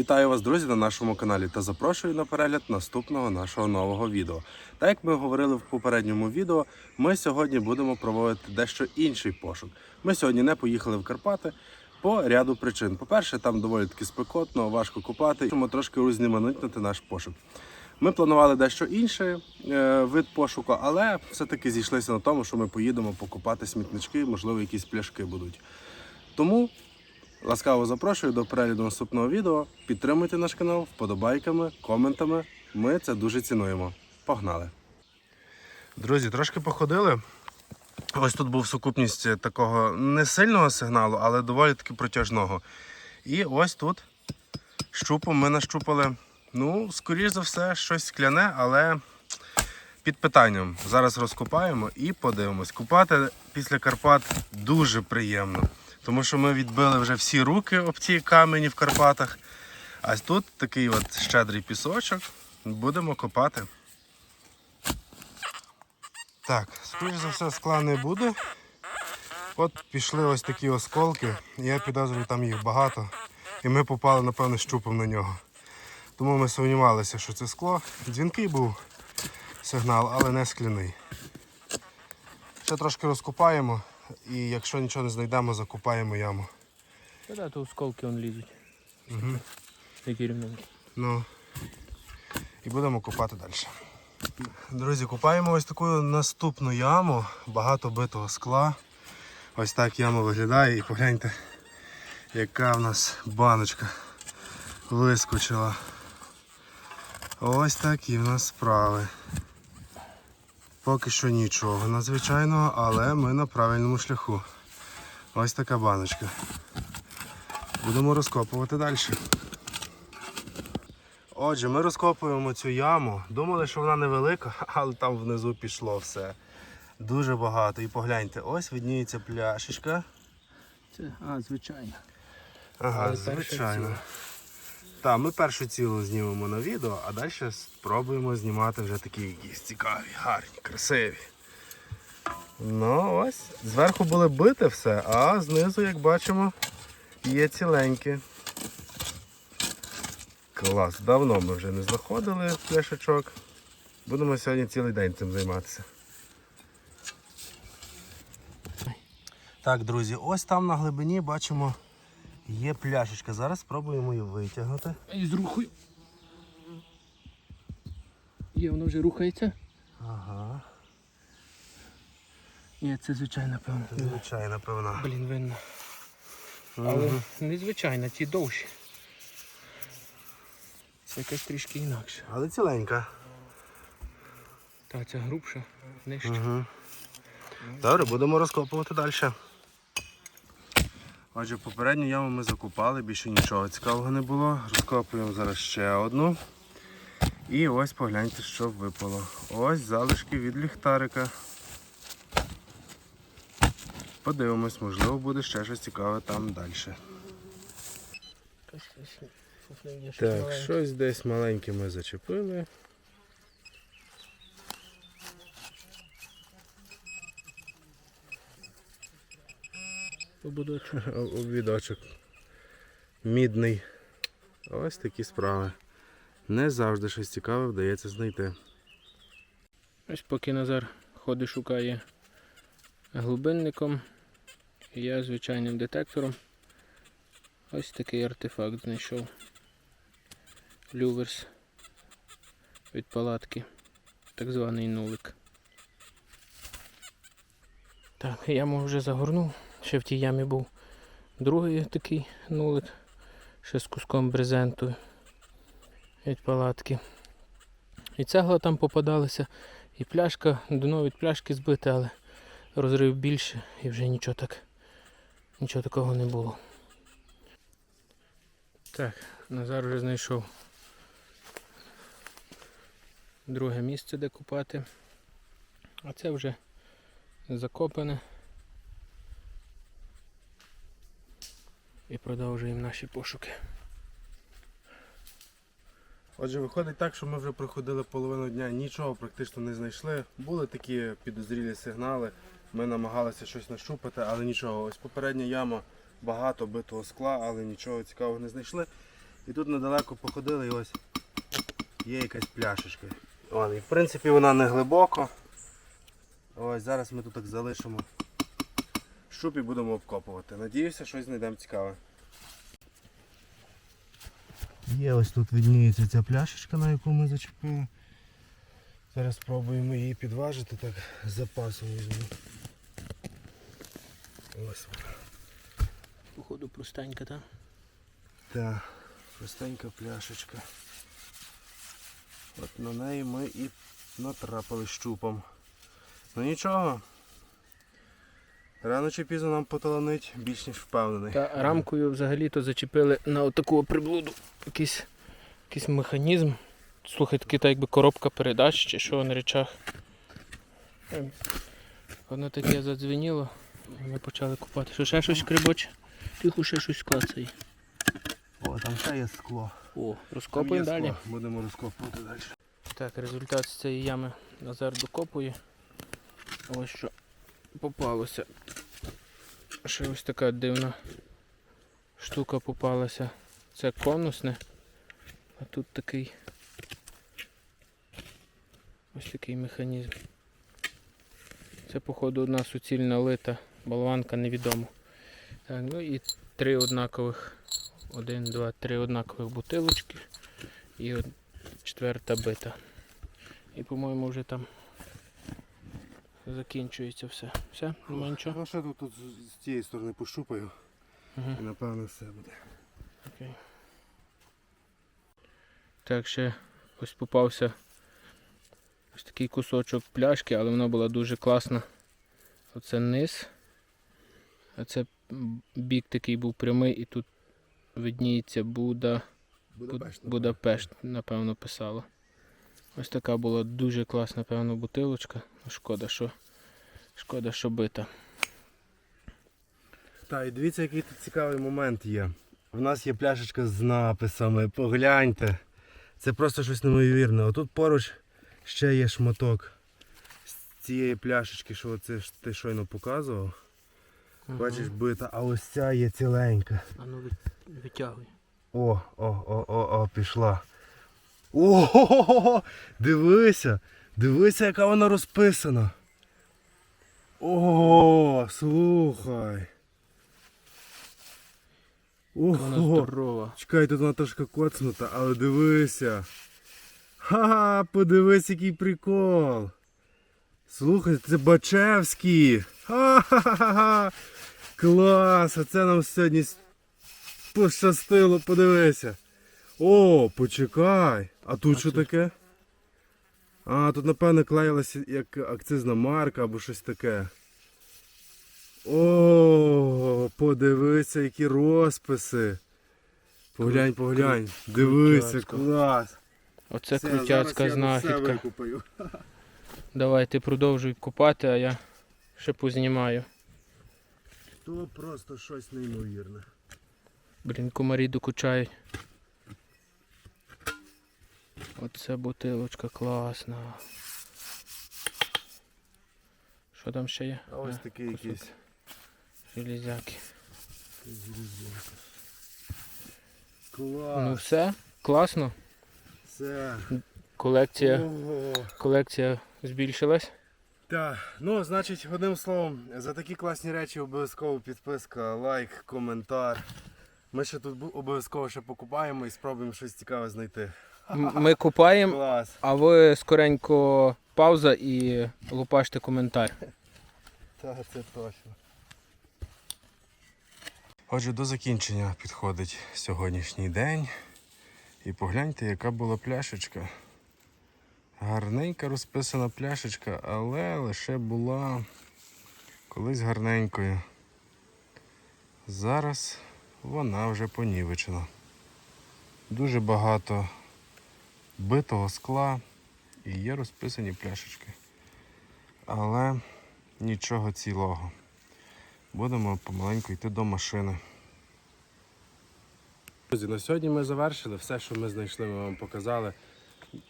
Вітаю вас, друзі, на нашому каналі та запрошую на перегляд наступного нашого нового відео. Так як ми говорили в попередньому відео, ми сьогодні будемо проводити дещо інший пошук. Ми сьогодні не поїхали в Карпати по ряду причин. По-перше, там доволі таки спекотно, важко купати, тому трошки різноманітнити наш пошук. Ми планували дещо інший е, вид пошуку, але все-таки зійшлися на тому, що ми поїдемо покупати смітнички, можливо, якісь пляшки будуть. Тому Ласкаво запрошую до перегляду наступного відео. Підтримуйте наш канал вподобайками, коментами. Ми це дуже цінуємо. Погнали! Друзі, трошки походили. Ось тут був сукупність такого не сильного сигналу, але доволі таки протяжного. І ось тут щупом ми нащупали, ну, скоріш за все, щось скляне, але під питанням. Зараз розкопаємо і подивимось. Купати після Карпат дуже приємно. Тому що ми відбили вже всі руки об ці камені в Карпатах. А тут такий от щедрий пісочок. Будемо копати. Так, скоріш за все, скла не буде. От пішли ось такі осколки. Я підозрюю, там їх багато. І ми попали, напевно, щупом на нього. Тому ми сумнівалися, що це скло. Дзвінкий був сигнал, але не скляний. Ще трошки розкопаємо і якщо нічого не знайдемо, закопаємо яму. Та да, то осколки он лізуть. Угу. Рівненькі. Ну і будемо копати далі. Друзі, копаємо ось таку наступну яму, багато битого скла. Ось так яма виглядає і погляньте, яка в нас баночка вискочила. Ось такі в нас справи. Поки що нічого надзвичайного, але ми на правильному шляху. Ось така баночка. Будемо розкопувати далі. Отже, ми розкопуємо цю яму. Думали, що вона невелика, але там внизу пішло все. Дуже багато. І погляньте, ось видніється пляшечка. Це, а, звичайно. Ага, звичайно. Так, ми першу цілу знімемо на відео, а далі спробуємо знімати вже такі якісь цікаві, гарні, красиві. Ну ось, зверху було бите все, а знизу, як бачимо, є ціленькі. Клас, давно ми вже не знаходили пляшечок. Будемо сьогодні цілий день цим займатися. Так, друзі, ось там на глибині бачимо є пляшечка. Зараз спробуємо її витягнути. І з рухою. Є, воно вже рухається? Ага, Ні, це звичайно, певно. звичайно, певно. Блін, винно. Але незвичайно, ті довші. Це якась трішки інакше. Але ціленька. Та ця грубша, нижча. Угу. Добре, будемо розкопувати далі. Отже, попередню яму ми закопали, більше нічого цікавого не було. Розкопуємо зараз ще одну. І ось погляньте, що випало. Ось залишки від ліхтарика. Подивимось, можливо, буде ще щось цікаве там далі. Так, щось десь маленьке ми зачепили. Побудочу. Обідочок. Мідний. Ось такі справи. Не завжди щось цікаве вдається знайти. Ось поки Назар ходить, шукає глибинником, я звичайним детектором. Ось такий артефакт знайшов. Люверс від палатки. Так званий нулик. Так, яму вже загорнув. Ще в тій ямі був другий такий нулик. Ще з куском брезенту від палатки. І цегла там попадалася. І пляшка, дно від пляшки збите, але розрив більше і вже нічого так, нічого такого не було. Так, Назар вже знайшов друге місце, де купати. А це вже закопане. І продовжуємо наші пошуки. Отже, виходить так, що ми вже проходили половину дня, нічого практично не знайшли. Були такі підозрілі сигнали. Ми намагалися щось нащупати, але нічого. Ось попередня яма, багато битого скла, але нічого цікавого не знайшли. І тут недалеко походили і ось є якась пляшечка. Вон, і в принципі вона не глибоко. Ось зараз ми тут так залишимо щуп і будемо обкопувати. Надіюся, щось знайдемо цікаве. Є ось тут видніється ця пляшечка, на яку ми зачепили. Зараз спробуємо її підважити, так з запасом візьму. Ось вона. Походу простенька, так? Та, простенька пляшечка. От на неї ми і натрапили щупом. Ну нічого. Рано чи пізно нам поталанить більш ніж впевнений. Та рамкою взагалі-то зачепили на отаку приблуду якийсь, якийсь механізм. Слухай, такий так якби коробка передач чи що на речах. Ем, Воно таке задзвеніло. Ми почали купати. Що ще щось крибоче? Тихо, ще щось клацає. О, там ще є скло. О, розкопуємо далі. скло. Будемо розкопувати далі. Так, результат з цієї ями Назар докопує. Ось що попалося. Ще ось така дивна штука попалася. Це конусне. А тут такий ось такий механізм. Це, походу, одна суцільна лита болванка, невідомо. Так, ну і три однакових. Один, два, три однакових бутилочки. І четверта бита. І, по-моєму, вже там закінчується все. Все, нема нічого. Ну ще тут, тут з- тієї сторони пощупаю Угу. і напевно все буде. Окей. Так, ще ось попався ось такий кусочок пляшки, але вона була дуже класна. Оце низ. А це бік такий був прямий і тут видніється Буда. Буд- Будапешт, напевно, писало. Ось така була дуже класна, певно, бутилочка. Шкода, що, шкода, що бита. Так, і дивіться, який тут цікавий момент є. У нас є пляшечка з написами, погляньте. Це просто щось неймовірне. Отут поруч ще є шматок з цієї пляшечки, що оце ти щойно показував. Бачиш, бита, а ось ця є ціленька. А ну ви- витягуй. О, о, о, о, о, пішла. О, дивися, дивися, яка вона розписана. О, слухай. Ого. здорова. Чекай, тут вона трошки коцнута, але дивися. Ха-ха, подивись, який прикол. Слухай, це Бачевський. Ха-ха-ха. Клас, а це нам сьогодні пощастило, подивися. О, почекай. А тут що це- таке? А, тут, напевно, клеїлася як акцизна марка або щось таке. О, подивися, які розписи. Поглянь, поглянь. Дивися, клас. Оце Все, крутяцька знахідка. Давай, ти продовжуй копати, а я ще познімаю. То просто щось неймовірне. Блін, комарі докучають. Оце бутилочка класна. Що там ще є? А ось А, такий кусок якийсь. Железяки. Клас. Ну все, класно. Все. Колекція, Ого. колекція збільшилась. Так, ну, значить, одним словом, за такі класні речі обов'язково підписка, лайк, коментар. Ми ще тут обов'язково ще покупаємо і спробуємо щось цікаве знайти. Ми купаємо, Клас. а ви скоренько пауза і лупаште коментар. Так, це точно. Отже, до закінчення підходить сьогоднішній день. І погляньте, яка була пляшечка. Гарненька розписана пляшечка, але лише була колись гарненькою. Зараз вона вже понівечена. Дуже багато битого скла і є розписані пляшечки. Але нічого цілого. Будемо помаленьку йти до машини. Друзі, на сьогодні ми завершили все, що ми знайшли, ми вам показали.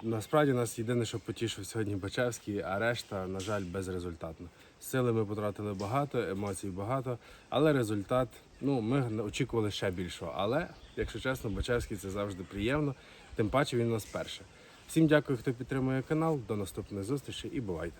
Насправді нас єдине, що потішив сьогодні Бачевський, а решта, на жаль, безрезультатно. Сили ми потратили багато, емоцій багато, але результат ну, ми очікували ще більшого. Але, якщо чесно, Бачевський це завжди приємно. Тим паче він у нас перший. Всім дякую, хто підтримує канал. До наступної зустрічі і бувайте!